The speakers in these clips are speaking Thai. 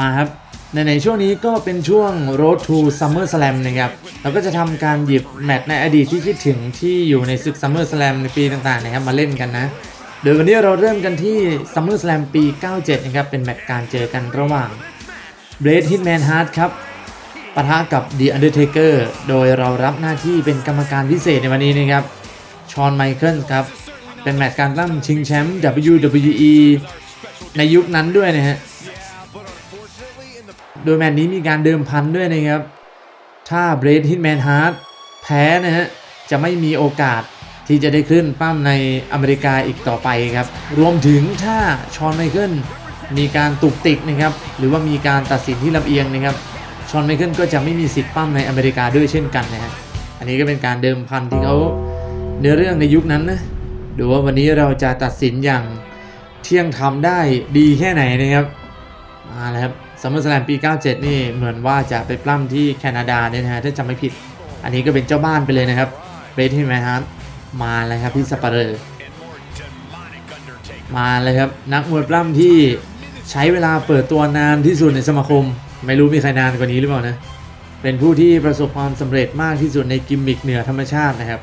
มาครับในในช่วงนี้ก็เป็นช่วง Road to Summer Slam นะครับ เราก็จะทำการหยิบแมตช์ในอดีตที่คิดถึงที่อยู่ในศึก Summer Slam ในปีต่างๆนะครับมาเล่นกันนะ โดยวันนี้เราเริ่มกันที่ Summer Slam ปี 97 นะครับ เป็นแมตช์การเจอกันระหว่าง Blade Hitman Hart ครับปะทะกับ The Undertaker โดยเรารับหน้าที่เป็นกรรมการพิเศษในวันนี้นะครับ ชอนไมเคิลครับ เป็นแมตช์การตั้งชิงแชมป์ WWE ในยุคนั้นด้วยนะฮะ โดยแมตช์นี้มีการเดิมพันด้วยนะครับ ถ้าเบรดฮิตแมนฮาร์ดแพ้นะฮะ จะไม่มีโอกาสที่จะได้ขึ้นปั้มในอเมริกาอีกต่อไปครับ รวมถึงถ้าชอนไมเคิลมีการตุกติกนะครับ หรือว่ามีการตัดสินที่ลำเอียงนะครับ ชอนไมเคิลก็จะไม่มีสิทธิ์ปั้มในอเมริกาด้วยเช่นกันนะฮะ อันนี้ก็เป็นการเดิมพันที่เขาเนื้อเรื่องในยุคนั้นนะ ดูว่าวันนี้เราจะตัดสินอย่างเที่ยงทำได้ดีแค่ไหนนะครับ มาแล้วครับ ซัมเมอร์สแลมปี 97 นี่เหมือนว่าจะไปปล้ำที่แคนาดาเนี่ยนะฮะถ้าจำไม่ผิด อันนี้ก็เป็นเจ้าบ้านไปเลยนะครับเบรดที่แมนฮาร์ดมาแล้วครับพี่สปาร์เรอมาเลยครับนักมวยปล้ำที่ใช้เวลาเปิดตัวนานที่สุดในสมาคม ไม่รู้มีใครนานกว่านี้หรือเปล่านะเป็นผู้ที่ประสบความสำเร็จมากที่สุดในกิมมิกเหนือธรรมชาตินะครับ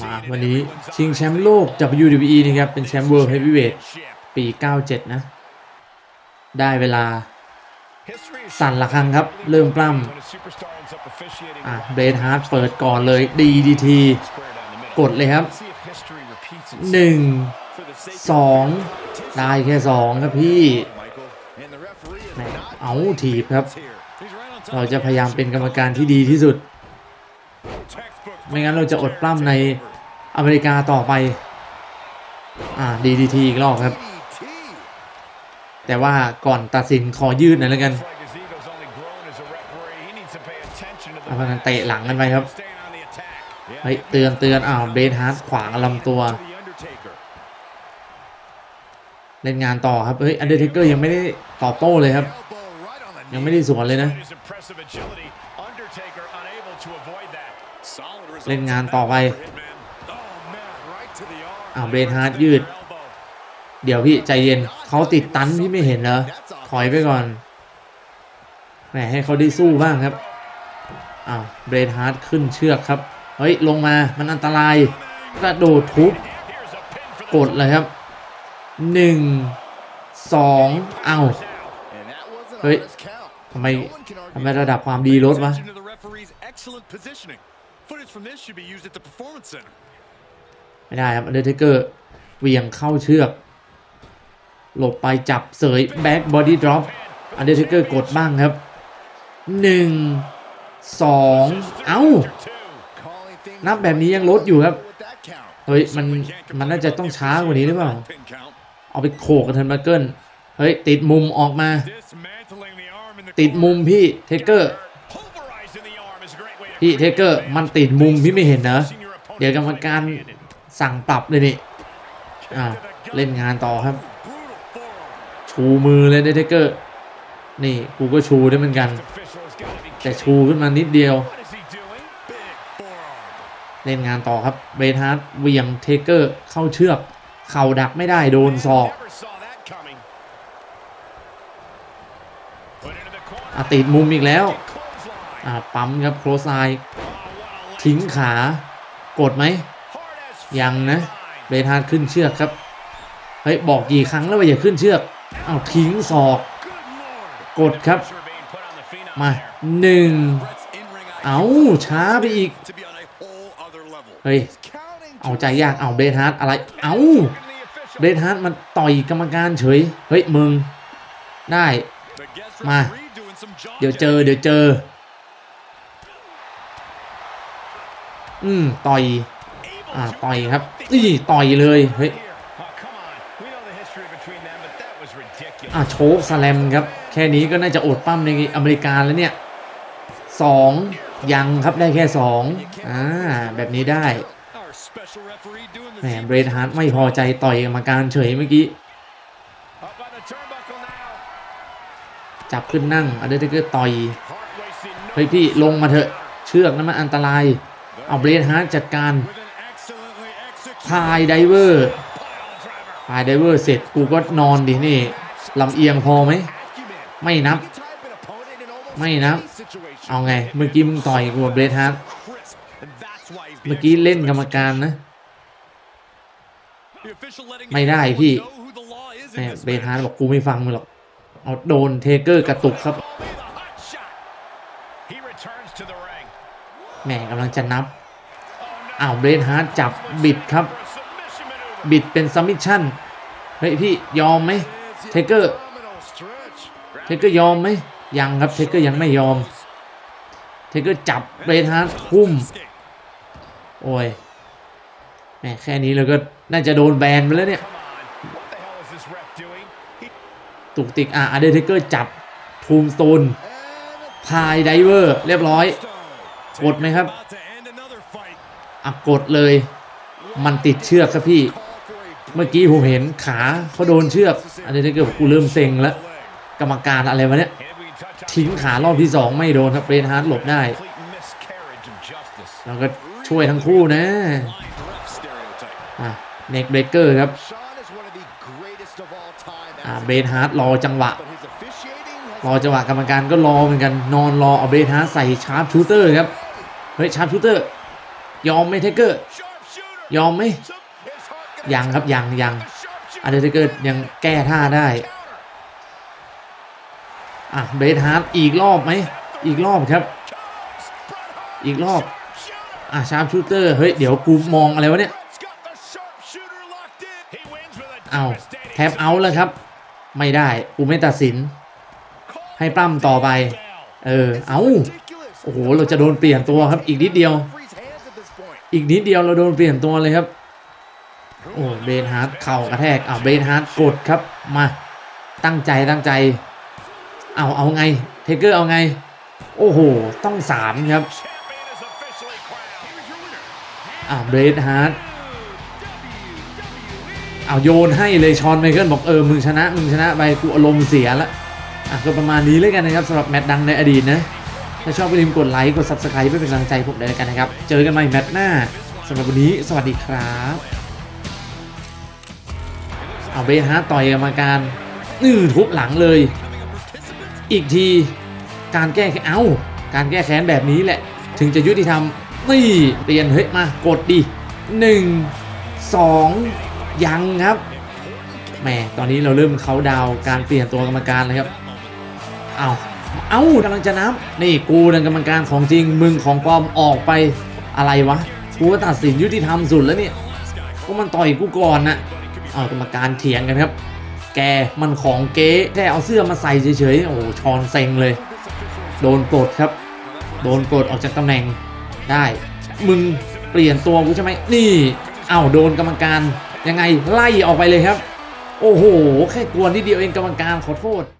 มาวันนี้ชิงแชมป์โลก WWE นะครับเป็นแชมป์ World Heavyweight ปี 97 นะ ได้เวลา สั่นละครังครับ เริ่มปล้ำอะเบรดฮาร์ดเปิดก่อนเลย DDT กดเลยครับ1 2ได้แค่2ครับพี่เอาถีบครับ เราจะพยายามเป็นกรรมการที่ดีที่สุด ไม่งั้นเราจะอดปล้ำในอเมริกาต่อไป อ่า DDT อีกรอบครับ แต่ว่าก่อนตัดสินขอยืดหน่อยแล้วกันเอาพนันเตะหลังกันไปครับเฮ้ยเตือนเตือนอ้าวเบรดฮาร์ดขวางลำตัว เล่นงานต่อครับเฮ้ยอันเดอร์เทเกอร์ยังไม่ได้ตอบโต้เลยครับ ยังไม่ได้สวนเลยนะ เล่นงานต่อไปอ้าวเบรดฮาร์ดยืด เดี๋ยวพี่ใจเย็นเขาติดตันพี่ไม่เห็นเหรอถอยไปก่อนแหมให้เขาได้สู้บ้างครับอ้าวเบรดฮาร์ดขึ้นเชือกครับ เฮ้ย ลงมามันอันตรายกระโดดทุบกดเลยครับหนึ่งสองเอ้าเฮ้ยทำไมทำไมระดับความดีลดวะไม่ได้ครับอันเดอร์เทเกอร์เวียงเข้าเชือก หลบไปจับเสยแบ็กบอดี้ดรอปอันเดอร์เทเกอร์กดบ้างครับหนึ่งสองเอ้า นับแบบนี้ยังลดอยู่ครับ เฮ้ย มัน มันน่าจะต้องช้ากว่านี้หรือเปล่า เอาไปโขกกันเทนมาเกิลเฮ้ย ติดมุมออกมา ติดมุมพี่เทเกอร์ พี่เทเกอร์มันติดมุมพี่ไม่เห็นนะเดี๋ยวกรรมการสั่งปรับเลยนี่ อ่าเล่นงานต่อครับ ชูมือเลยเทเกอร์ นี่กูก็ชูได้เหมือนกัน แต่ชูขึ้นมานิดเดียว เล่นงานต่อครับเบรฮาร์ดเวียงเทเกอร์เข้าเชือก เข่าดักไม่ได้โดนศอกอติดมุมอีกแล้วปั๊มครับโครไซทิ้งขากดไหม ยังนะเบรฮาร์ดขึ้นเชือกครับ เฮ้ย บอกกี่ครั้งแล้วว่าอย่าขึ้นเชือก อ้าวทิ้งศอกกดครับ มาหนึ่งเอาช้าไปอีก เฮ้ย เอาใจยากเอาเบรดฮาร์ดอะไร เอาเบรดฮาร์ดมันต่อยกรรมการเฉย เฮ้ย มึง ได้ มา เดี๋ยวเจอ เดี๋ยวเจอ อืม ต่อย อ่า ต่อยครับนี่ต่อยเลย เฮ้ย อ่าโชคสแลมครับ แค่นี้ก็น่าจะอดปั้มในอเมริกาแล้วเนี่ยสองยังครับได้แค่สองอ่าแบบนี้ได้แหมเบรดฮาร์ดไม่พอใจต่อยกรรมการเฉยเมื่อกี้ จับขึ้นนั่งอันเดอร์เทเกอร์ต่อยเฮ้ยพี่ลงมาเถอะเชือกนั้นมันอันตราย เอาเบรดฮาร์ดจัดการพายไดเวอร์พายไดเวอร์เสร็จกูก็นอนดินี่ ลำเอียงพอไหม ไม่นับ ไม่นะเอาไง เมื่อกี้มึงต่อยกูกับเบรดฮาร์ดเมื่อกี้เล่นกรรมการนะ ไม่ได้พี่แม่เบรดฮาร์ดบอกกูไม่ฟังมึงหรอก เอาโดนเทเกอร์กระตุกครับแหม่กำลังจะนับ อ้าวเบรดฮาร์ดจับบิดครับ บิดเป็นซัมมิชชั่น เฮ้ยพี่ยอมไหม เทเกอร์เทเกอร์ยอมไหมยังครับเทเกอร์ยังไม่ยอมเทเกอร์จับเบรดฮาร์ดทุ่มโอ้ยแหมแค่นี้เราก็น่าจะโดนแบนไปแล้วเนี่ยตุกติกอะอเดเทเกอร์จับทูมสโตนพายไดเวอร์ เรียบร้อย กดไหมครับอะกดเลย มันติดเชือกครับพี่ เมื่อกี้ผมเห็นขาเขาโดนเชือกอเดเทเกอร์บอกกูเริ่มเซ็งแล้วกรรมการอะไรวะเนี่ยทิ้งขารอบที่สองไม่โดนครับเบรนฮาร์ดหลบได้แล้วก็ช่วยทั้งคู่นะอะเน็กเบรกเกอร์ครับอ่าเบรนฮาร์ดรอจังหวะ รอจังหวะกรรมการก็รอเหมือนกันนอนรอเอาเบรนฮาร์ดใส่ชาร์ปชูเตอร์ครับเฮ้ยชาร์ปชูเตอร์ยอมไหมเทเกอร์ยอมไหม ยังครับยังยังอันเดอร์เกอร์ยังแก้ท่าได้ อะเบรดฮาร์ดอีกรอบไหมอีกรอบครับ อีกรอบ อะชาร์ปชูเตอร์เฮ้ยเดี๋ยวกูมองอะไรวะเนี่ยเอาแทบเอาแล้วครับ ไม่ได้กูไม่ตัดสิน ให้ปล้ำต่อไป เออเอาโอ้โหเราจะโดนเปลี่ยนตัวครับ อีกนิดเดียว อีกนิดเดียวเราโดนเปลี่ยนตัวเลยครับ โอ้เบนฮาร์ดเข่ากระแทกอ่าเบนฮาร์ดกดครับมาตั้งใจตั้งใจ เอาเอาไงเทเกอร์เอาไง โอ้โห ต้องสามครับอ่าเบรดฮาร์ดเอาโยนให้เลยชอนไมเคิลบอกเออมึงชนะมึงชนะไปกูอารมณ์เสียละอะก็ประมาณนี้เลยกันนะครับสำหรับแมตช์ดังในอดีตนะถ้าชอบอย่าลืมกดไลค์กด Subscribe เพื่อเป็นกำลังใจผมด้วยแล้วกันนะครับ เจอกันใหม่แมตช์หน้าสำหรับวันนี้ สวัสดีครับ เอาเบฮาร์ดต่อยกรรมการอื้อทุบหลังเลย อีกทีการแก้แค้นเอ้าการแก้แค้นแบบนี้แหละ ถึงจะยุติธรรมนี่เปลี่ยนเฮ้ยมากดดิหนึ่งสองยังครับแหมตอนนี้เราเริ่มเขาดาวการเปลี่ยนตัวกรรมการเลยครับเอาเอ้ากำลังจะนับนี่กูเป็นกรรมการของจริงมึงของปลอมออกไปอะไรวะกูก็ตัดสินยุติธรรมสุดแล้วเนี่ยก็มันต่อยกูก่อนนะ กรรมการเถียงกันครับ แกมันของเก๊แค่เอาเสื้อมาใส่เฉยๆ โอ้ชอนเซ็งเลย โดนปลดครับ โดนปลดออกจากตำแหน่งได้ มึงเปลี่ยนตัวกูใช่ไหมนี่เอ้าโดนกรรมการยังไงไล่ออกไปเลยครับ โอ้โห แค่กวนนิดเดียวเองกรรมการขอโทษ